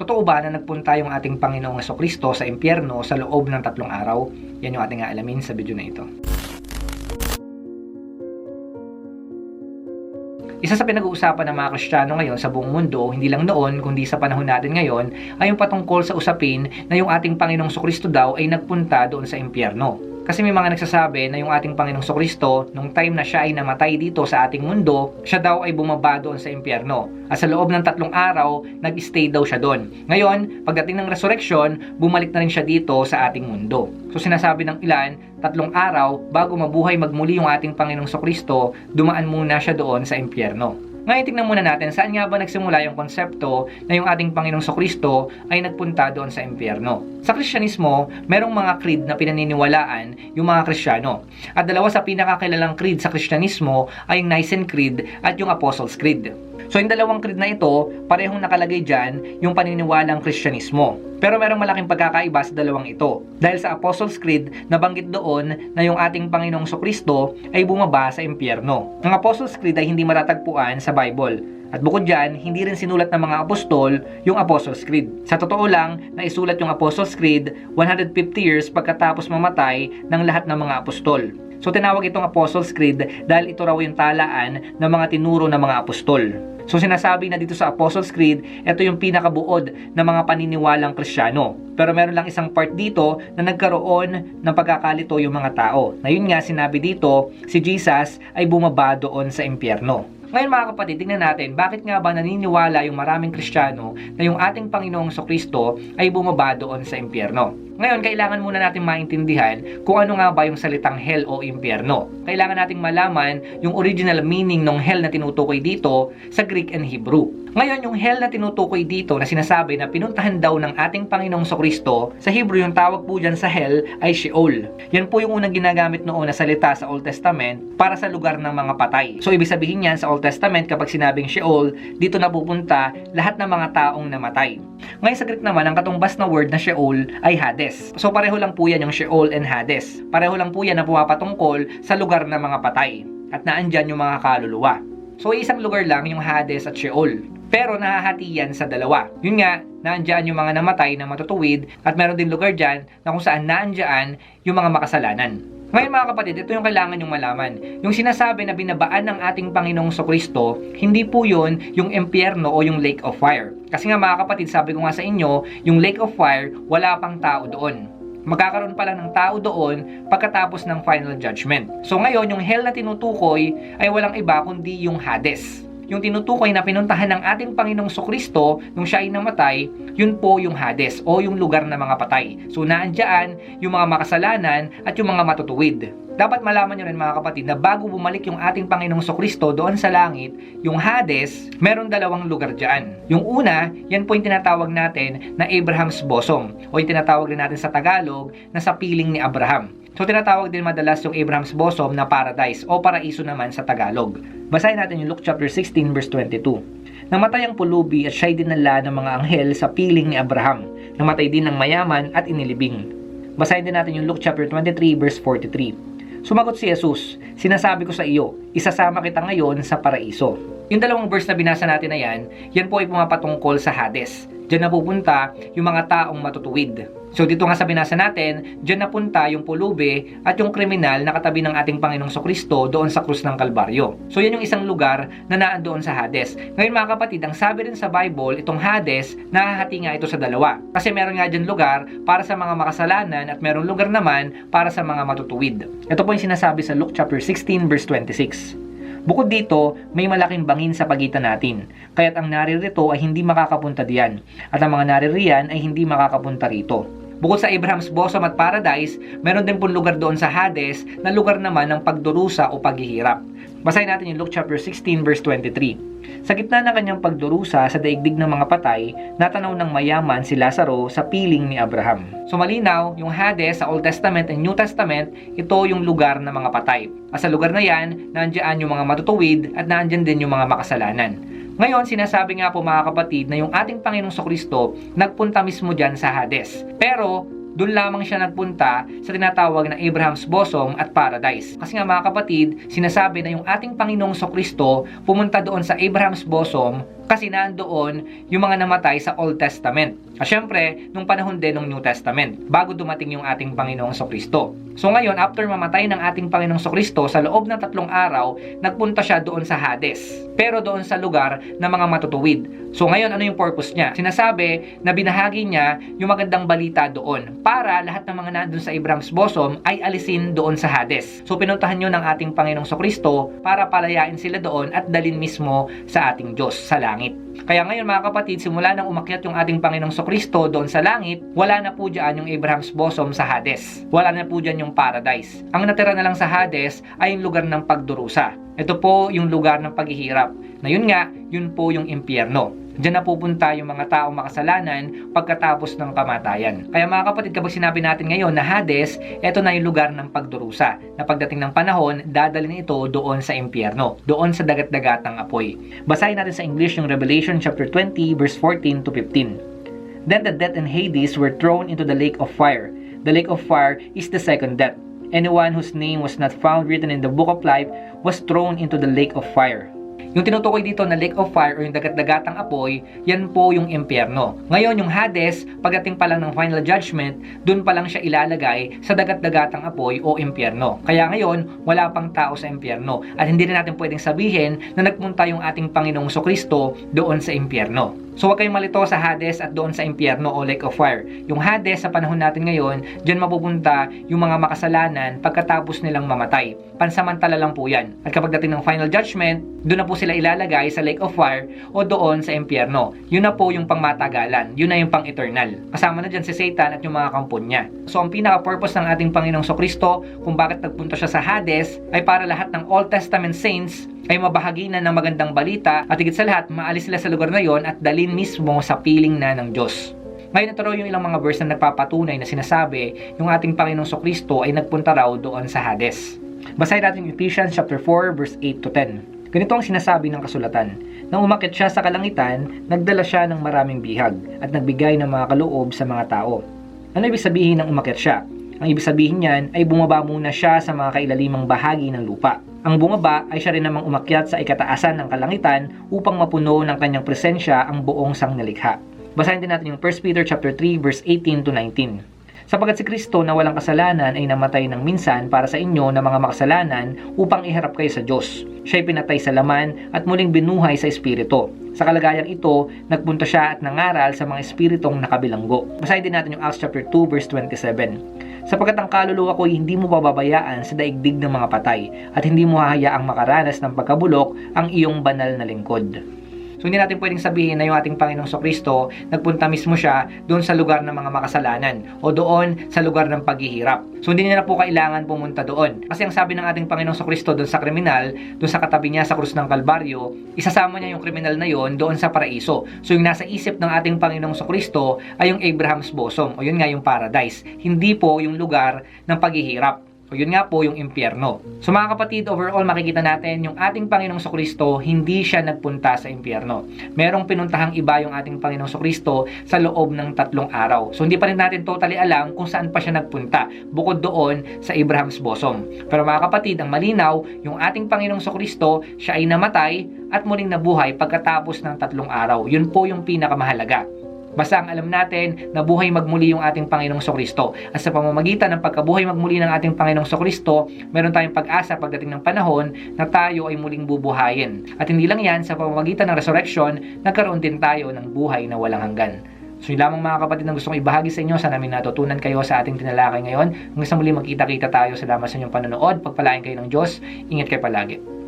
Totoo ba na nagpunta yung ating Panginoong Kristo sa impyerno sa loob ng tatlong araw? Yan yung ating aalamin sa video na ito. Isa sa pinag-uusapan ng mga Kristiyano ngayon sa buong mundo, hindi lang noon, kundi sa panahon natin ngayon, ay yung patungkol sa usapin na yung ating Panginoong Kristo daw ay nagpunta doon sa impyerno. Kasi may mga nagsasabi na yung ating Panginoong Kristo, nung time na siya ay namatay dito sa ating mundo, siya daw ay bumaba doon sa impyerno. At sa loob ng tatlong araw, nag-stay daw siya doon. Ngayon, pagdating ng resurrection, bumalik na rin siya dito sa ating mundo. So sinasabi ng ilan, tatlong araw, bago mabuhay magmuli yung ating Panginoong Kristo, dumaan muna siya doon sa impyerno. Ngayon tingnan muna natin saan nga ba nagsimula yung konsepto na yung ating Panginoong Kristo ay nagpunta doon sa impyerno. Sa Kristyanismo, merong mga creed na pinaniniwalaan yung mga Kristiyano. At dalawa sa pinakakilalang creed sa Kristyanismo ay yung Nicene Creed at yung Apostles' Creed. So yung dalawang creed na ito, parehong nakalagay dyan yung paniniwalang Kristyanismo. Pero merong malaking pagkakaiba sa dalawang ito. Dahil sa Apostles' Creed, nabanggit doon na yung ating Panginoong Kristo ay bumaba sa impyerno. Ang Apostles' Creed ay hindi matatagpuan sa Bible. At bukod dyan, hindi rin sinulat ng mga apostol yung Apostles' Creed. Sa totoo lang, naisulat yung Apostles' Creed 150 years pagkatapos mamatay ng lahat ng mga apostol. So tinawag itong Apostles' Creed dahil ito raw yung talaan ng mga tinuro ng mga apostol. So sinasabi na dito sa Apostles' Creed, ito yung pinakabuod ng mga paniniwalang kristyano. Pero meron lang isang part dito na nagkaroon ng pagkakalito yung mga tao. Na nga sinabi dito, si Jesus ay bumaba doon sa impyerno. Ngayon mga kapatid, tingnan natin bakit nga ba naniniwala yung maraming Kristiyano na yung ating Panginoong Kristo ay bumaba doon sa impyerno. Ngayon, kailangan muna natin maintindihan kung ano nga ba yung salitang hell o impyerno. Kailangan nating malaman yung original meaning ng hell na tinutukoy dito sa Greek and Hebrew. Ngayon, yung hell na tinutukoy dito na sinasabi na pinuntahan daw ng ating Panginoong Kristo, sa Hebrew yung tawag po dyan sa hell ay Sheol. Yan po yung unang ginagamit noon na salita sa Old Testament para sa lugar ng mga patay. So, ibig sabihin yan sa Old Testament kapag sinabing Sheol, dito na pupunta lahat ng mga taong namatay. Ngayon sa Greek naman, ang katumbas na word na Sheol ay Hades. So pareho lang po yan yung Sheol and Hades. Pareho lang po yan na pumapatungkol sa lugar ng mga patay. At naandyan yung mga kaluluwa. So isang lugar lang yung Hades at Sheol. Pero nahahati yan sa dalawa. Yun nga, naandyan yung mga namatay na matutuwid at meron din lugar dyan na kung saan naandyan yung mga makasalanan. Ngayon mga kapatid, ito yung kailangan yung malaman. Yung sinasabi na binabaan ng ating Panginoong Kristo, hindi po yun yung impyerno o yung lake of fire. Kasi nga mga kapatid, sabi ko nga sa inyo, yung lake of fire, wala pang tao doon. Magkakaroon pa lang ng tao doon pagkatapos ng final judgment. So ngayon, yung hell na tinutukoy ay walang iba kundi yung Hades yung tinutukoy na pinuntahan ng ating Panginoong Kristo nung siya ay namatay, yun po yung Hades o yung lugar ng mga patay. So naandyan yung mga makasalanan at yung mga matutuwid. Dapat malaman nyo rin mga kapatid na bago bumalik yung ating Panginoong Kristo doon sa langit, yung Hades, meron dalawang lugar dyan. Yung una, yan po yung tinatawag natin na Abraham's bosom o yung tinatawag din natin sa Tagalog na sa piling ni Abraham. So tinatawag din madalas yung Abraham's bosom na paradise o paraiso naman sa Tagalog. Basahin natin yung Luke chapter 16 verse 22. Namatay ang pulubi at siya'y dinala ng mga anghel sa piling ni Abraham. Namatay din ng mayaman at inilibing. Basahin din natin yung Luke chapter 23 verse 43. Sumagot si Jesus, sinasabi ko sa iyo, isasama kita ngayon sa paraiso. Yung dalawang verse na binasa natin na yan, yan po ay pumapatungkol sa Hades. Diyan napupunta yung mga taong matutuwid. So dito nga sa binasa natin, diyan napunta yung pulube at yung kriminal na katabi ng ating Panginoong Kristo doon sa krus ng Kalbaryo. So yan yung isang lugar na naan doon sa Hades. Ngayon mga kapatid, ang sabi rin sa Bible, itong Hades, nahahati nga ito sa dalawa. Kasi meron nga dyan lugar para sa mga makasalanan at meron lugar naman para sa mga matutuwid. Ito po yung sinasabi sa Luke chapter 16 verse 26. Bukod dito, may malaking bangin sa pagitan natin, kaya't ang naririto ay hindi makakapunta diyan, at ang mga naririyan ay hindi makakapunta rito. Bukod sa Abraham's bosom at paradise, meron din pong lugar doon sa Hades na lugar naman ng pagdurusa o paghihirap. Basahin natin yung Luke chapter 16 verse 23. Sa gitna ng kanyang pagdurusa sa daigdig ng mga patay, natanaw ng mayaman si Lazaro sa piling ni Abraham. So malinaw, yung Hades sa Old Testament and New Testament, ito yung lugar ng mga patay. At sa lugar na yan, nandiyan yung mga matutuwid at nandiyan din yung mga makasalanan. Ngayon, sinasabi nga po mga kapatid na yung ating Panginoong Kristo nagpunta mismo dyan sa Hades. Pero, doon lamang siya nagpunta sa tinatawag na Abraham's bosom at paradise. Kasi nga mga kapatid, sinasabi na yung ating Panginoong Kristo pumunta doon sa Abraham's bosom kasi nandoon yung mga namatay sa Old Testament. At syempre, nung panahon din ng New Testament, bago dumating yung ating Panginoong Kristo. So ngayon, after mamatay ng ating Panginoong Kristo, sa loob ng tatlong araw, nagpunta siya doon sa Hades. Pero doon sa lugar ng mga matutuwid. So ngayon, ano yung purpose niya? Sinasabi na binahagi niya yung magandang balita doon para lahat ng mga nandun sa Abraham's bosom ay alisin doon sa Hades. So pinuntahan nyo ng ating Panginoong Kristo para palayain sila doon at dalin mismo sa ating Diyos sa langit. Kaya ngayon mga kapatid, simula nang umakyat yung ating Panginoong Kristo doon sa langit, wala na po dyan yung Abraham's bosom sa Hades. Wala na po dyan yung paradise. Ang natira na lang sa Hades ay yung lugar ng pagdurusa. Ito po yung lugar ng paghihirap. Na yun nga, yun po yung impyerno. Diyan na pupunta yung mga taong makasalanan pagkatapos ng kamatayan. Kaya mga kapatid, kapag sinabi natin ngayon na Hades, ito na yung lugar ng pagdurusa. Na pagdating ng panahon, dadalhin ito doon sa impyerno, doon sa dagat-dagatang apoy. Basahin natin sa English yung Revelation chapter 20 verse 14 to 15. Then the death and Hades were thrown into the lake of fire. The lake of fire is the second death. Anyone whose name was not found written in the book of life was thrown into the lake of fire. Yung tinutukoy dito na lake of fire o yung dagat-dagatang apoy, yan po yung impyerno. Ngayon, yung Hades, pagdating pa lang ng final judgment, dun pa lang siya ilalagay sa dagat-dagatang apoy o impyerno. Kaya ngayon, wala pang tao sa impyerno. At hindi rin natin pwedeng sabihin na nagpunta yung ating Panginoong Kristo doon sa impyerno. So huwag kayong malito sa Hades at doon sa impyerno o lake of fire. Yung Hades sa panahon natin ngayon, dyan mapupunta yung mga makasalanan pagkatapos nilang mamatay. Pansamantala lang po yan. At kapag dating ng final judgment, doon na po sila ilalagay sa lake of fire o doon sa impyerno. Yun na po yung pangmatagalan. Yun na yung pang-eternal. Kasama na dyan si Satan at yung mga kampon niya. So ang pinaka-purpose ng ating Panginoong Kristo kung bakit nagpunta siya sa Hades ay para lahat ng Old Testament saints ay mabahagi na ng magandang balita at higit sa lahat, maalis sila sa lugar na yon at dalin mismo sa piling na ng Diyos. Ngayon ito raw yung ilang mga verse na nagpapatunay na sinasabi yung ating Panginoong Kristo ay nagpunta raw doon sa Hades. Basahin natin Ephesians chapter 4 verse 8 to 10. Ganito ang sinasabi ng kasulatan. Nang umakit siya sa kalangitan, nagdala siya ng maraming bihag at nagbigay ng mga kaloob sa mga tao. Ano ibig sabihin ng umakit siya? Ang ibig sabihin niyan ay bumaba muna siya sa mga kailalimang bahagi ng lupa. Ang bumaba ay siya rin namang umakyat sa ikataasan ng kalangitan upang mapuno ng kanyang presensya ang buong sangnilikha. Basahin din natin yung 1 Peter chapter 3 verse 18 to 19. Sapagkat si Kristo na walang kasalanan ay namatay ng minsan para sa inyo na mga makasalanan upang iharap kayo sa Diyos. Siya'y pinatay sa laman at muling binuhay sa Espiritu. Sa kalagayang ito, nagpunta siya at nangaral sa mga espiritong nakabilanggo. Basahin din natin yung Acts chapter 2 verse 27. Sapagkat ang kaluluwa ko hindi mo bababayaan sa daigdig ng mga patay at hindi mo hahayaang makaranas ng pagkabulok ang iyong banal na lingkod. So hindi natin pwedeng sabihin na yung ating Panginoong Kristo nagpunta mismo siya doon sa lugar ng mga makasalanan o doon sa lugar ng paghihirap. So hindi na po kailangan pumunta doon. Kasi ang sabi ng ating Panginoong Kristo doon sa kriminal, doon sa katabi niya sa krus ng Kalbaryo, isasama niya yung kriminal na yon doon sa paraiso. So yung nasa isip ng ating Panginoong Kristo ay yung Abraham's bosom o yun nga yung paradise. Hindi po yung lugar ng paghihirap. O yun nga po yung impyerno. So mga kapatid, overall makikita natin yung ating Panginoong Kristo hindi siya nagpunta sa impyerno. Merong pinuntahang iba yung ating Panginoong Kristo sa loob ng tatlong araw. So hindi pa rin natin totally alam kung saan pa siya nagpunta bukod doon sa Abraham's bosom. Pero mga kapatid, ang malinaw, yung ating Panginoong Kristo, siya ay namatay at muling nabuhay pagkatapos ng tatlong araw. Yun po yung pinakamahalaga. Basta ang alam natin na buhay magmuli yung ating Panginoong Kristo. At sa pamamagitan ng pagkabuhay magmuli ng ating Panginoong Kristo, meron tayong pag-asa pagdating ng panahon na tayo ay muling bubuhayin. At hindi lang yan, sa pamamagitan ng resurrection, nagkaroon din tayo ng buhay na walang hanggan. So yun lamang mga kapatid na gusto kong ibahagi sa inyo. Sana may natutunan kayo sa ating tinalakay ngayon. Hanggang sa muli magkita-kita tayo. Salamat sa inyong panonood. Pagpalain kayo ng Diyos. Ingat kayo palagi.